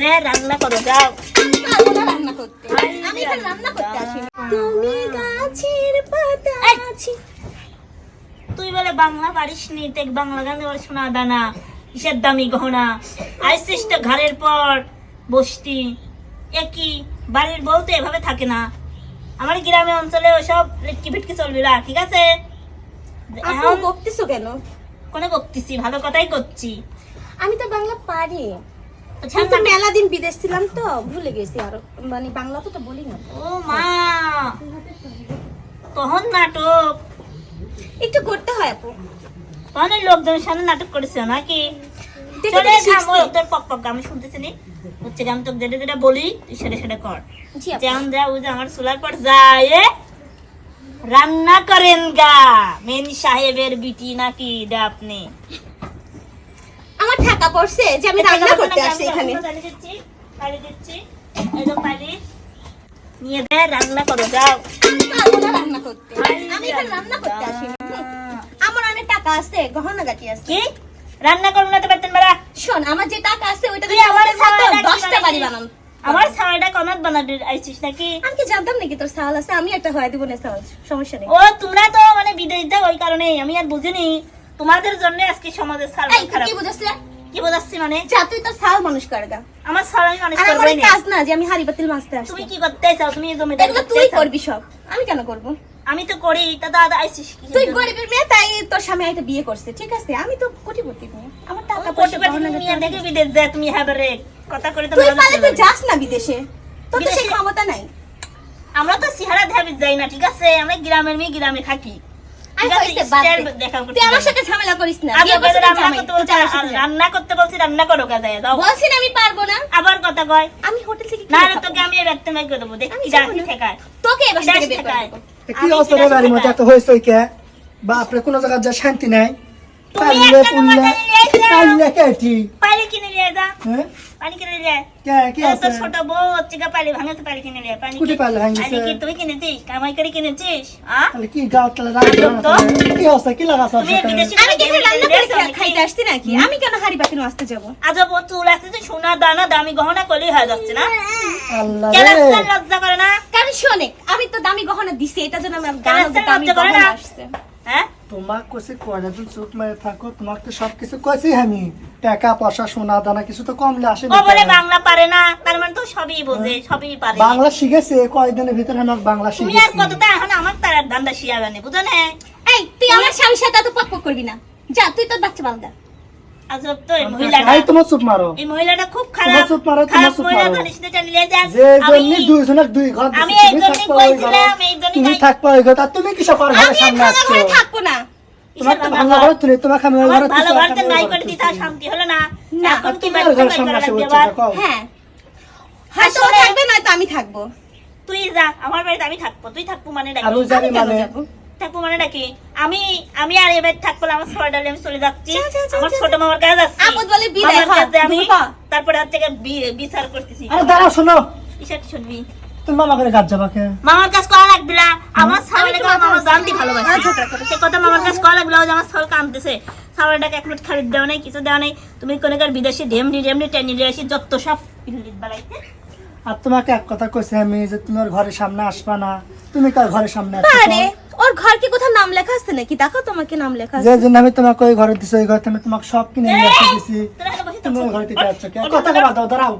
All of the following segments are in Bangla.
দে, রান্না করো যাও। রান্না করতে আমি এখানে রান্না করতে আসিনি। তুমি গাছের পাতা এই! তুই বলে বাংলা পারিস নি তেক বাংলা গান বলে শোনা দানা কিসের দামি গহনা? আইসিস তো ঘরের পর বসতি। একই বাড়ির বউ তো এভাবে থাকে না। আমার গ্রামে অঞ্চলে ওসব লিটকি ফিটকি চলবে না ঠিক আছে? এখন বকতেছো কেন? কোনো বকতেছি? ভালো কথাই করছি। আমি তো বাংলা পারি। তো আমি তো মেলা দিন বিদেশ ছিলাম তো ভুলে গেছি আর। মানে বাংলা তো তো বলি না। ও মা তখন নাটক। একটু করতে হয় আপু। তখন ওই লোকজনের সামনে নাটক করেছে নাকি? দেখে চলে দেখে থাম, তোর পক পক আমি শুনতেছি নি? হচ্ছে কি আমি তোকে যেটা যেটা বলি সেটা সেটা কর। যেমন যা ওই যে আমার চুলার পর যায় রান্না করেন গা মেন সাহেবের বিটি নাকি দে আপনি ঠাকা পড়ছে যে আমি রান্না করতে আসছি এখানে? নিয়ে রান্না করো যাও। রান্না করতে। আমি রান্না করতে আসিনি। আমার অনেক টাকা আছে গহনা গাটি আছে। কি? রান্না করব না তো পারতেন বেড়া শোন আমার যে টাকা আছে ওইটা তুই আমার আমার সাথে সাওয়ালটা কি দশটা বাড়ি বানাম আমার সাওয়াটা কমাত বানাবি আইছিস নাকি? আমি কি জানতাম নাকি তোর আছে? আমি একটা হয়ে দিব না সমস্যা নেই। ও তোমরা তো মানে বিদেশিতে ওই কারণে আমি আর বুঝিনি। তোমাদের জন্য আজকে সমাজের এই খারাপ। কি কি বোঝাচ্ছি মানে? যা তুই তোর সাল মানুষ আমার সাল আমি মানুষ এই না। কাজ না যে আমি হাড়ি পাতিল মাছতে আসছি। তুমি কি করতে চাও? তুমি এই জমিদারি এগুলো তুই করবি সব। আমি কেন করব? আমি তো করি তা দাদা আইছিস তুই গরিবের মেয়ে তাই তোর স্বামী একটা বিয়ে করছে ঠিক আছে? আমি তো কোটিপতি মেয়ে। আমার টাকা পয়সা গাটি দেখে বিদেশ যায় তুমি কথা করে তো তুই পালে যাবে। যাস না বিদেশে। তোর তো সেই ক্ষমতা নাই। আমরা তো সিহারা ধাবি যাই না ঠিক আছে? আমরা গ্রামের মেয়ে গ্রামে থাকি। আমার সাথে ঝামেলা করিস না। আগে বিয়ে বলে করছিস রান্না করতে বলছি রান্না করতে বলছি রান্না করো কাজে দাও বলছি আমি পারব না। আবার কথা কয়। আমি হোটেল থেকে না কিনে না খাব। তোকে আমি ব্যক্তি মাই করে দেবো। দেখি আমি যা যাব না। ঠেকায়। তোকে এবার থেকে বের করে কি অবস্থা রে বাড়ির মধ্যে? কোনো জায়গায় যা শান্তি নাই। পারলে পুললে মাথা নিয়ে এসে- পারলে কেটি পানি কিনে নিয়ে যা পানি কিনে নিয়ে আয়। কে আছে? ছোট বউ হচ্ছে গা পানি ভাঙাতে পানি কিনে নিয়ে পানি কুটি কি- ভাঙিছে? পানি কি তুমি কিনেছিস? কামাই করে কিনেছিস? আ? তাহলে কি গাও তাহলে রান্না কি অবস্থা কি লাগাছ আমি কি রান্না করে দিয়েছ খা- নাকি? খাইতে আসছি নাকি? আমি কেন হাড়ি যাব? আজব চুল আসতেছে সোনা দানা দামি গহনা করলেই হয়ে যাচ্ছে না? আল্লাহ রে। লজ্জা করে না? কারণ শোনে আমি তো দামি গহনা দিছি এটা জন্য আমার গান লজ্জা করে না? আসছে। হ্যাঁ? তোমাক কইছি কয়টা দিন চুপ মেরে থাকো তোমাকে তো সবকিছু কইছি আমি। টাকা পয়সা সোনা দানা কিছু তো কমলে আসে ও বলে বাংলা পারে না তার মানে তো সবই বোঝে সবই পারে। বাংলা শিখেছে কয়দিনের ভিতরে আমি বাংলা তুমি আর কতটা এখন আমার তার দান্দা শিয়াবে না বুঝো না? এই তুই আমার স্বামীর সাথে তো পক করবি না। যা তুই তোর বাচ্চা বালদা আজব তো এই মহিলাটা। এই তোমার চুপ মারো। এই মহিলাটা খুব খারাপ। চুপ মারো, খারাপ মহিলা জানিস না চালিয়ে যান আমি দুই ঘর আমি এই থাকবা কইছিলাম, এই তুমি ওই ঘরে তুমি সামনে আসছো না। তোমার তো ভাঙা ঘরে আমি ঘরে ভালো নাই করে। শান্তি হলো না। এখন কি সামনে আসো। হ্যাঁ। আমি তুই যা আমার বাড়িতে আমি থাকব তুই থাকব মানে আর যাবি মানে? থাকব মানে ডাকি আমি আমি আর এবার থাকব আমার ছোট ডালে আমি চলে যাচ্ছি। আমার ছোট মামার কাছে যাচ্ছি। আপদ বলে বিদায়। হ, আমি তারপরে গিয়ে বি- বিচার করতেছি। আরে দাঁড়াও শোনো। শুনবি। তুমি মামা করে গাছ যাবা কে? মামার কাছে করা লাগবে না। আমার তোমার মামা জানতে ভালোবাসে। আর করো। সে কথা মামার কাছে করা লাগবে যে আমার কাঁদতেছে এক মিনিট খারিদ দেওয়া নেই কিছু দেওয়া নেই। তুমি কোনকার বিদেশি ঢেমনি ঢেমনি টেনে নিয়ে আসি যত সব পিল্লিত বাড়াইতে আর তোমাকে এক কথা কইছি আমি যে তুমি ওর ঘরের সামনে আসবা না। তুমি কার ঘরের সামনে আরে ওর ঘর কি কোথাও নাম লেখা আছে নাকি? দেখো তোমাকে নাম লেখা আছে। যে আমি তোমাকে ওই ঘরে দিছি ওই ঘরে আমি তোমাকে সব কিনে নিয়ে এসে দিছি। তুমি ওই ঘরে দিতে যাচ্ছ কে? কথা কথা দাও দাঁড়াও।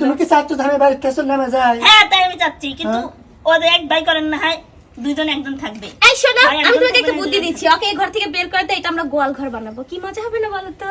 তুমি কি চাচ্ছ আমি বাড়িতে এসে নামে যাই? হ্যাঁ তাই আমি চাচ্ছি। কিন্তু হ্যাঁ? ওদের এক ভাই করেন না হয়। দুইজন একজন থাকবে। এই শোনো আমি তোমাকে একটা বুদ্ধি দিচ্ছি ওকে এই ঘর থেকে বের করে করতে এটা আমরা গোয়াল ঘর বানাবো। কি মজা হবে না বলো তো?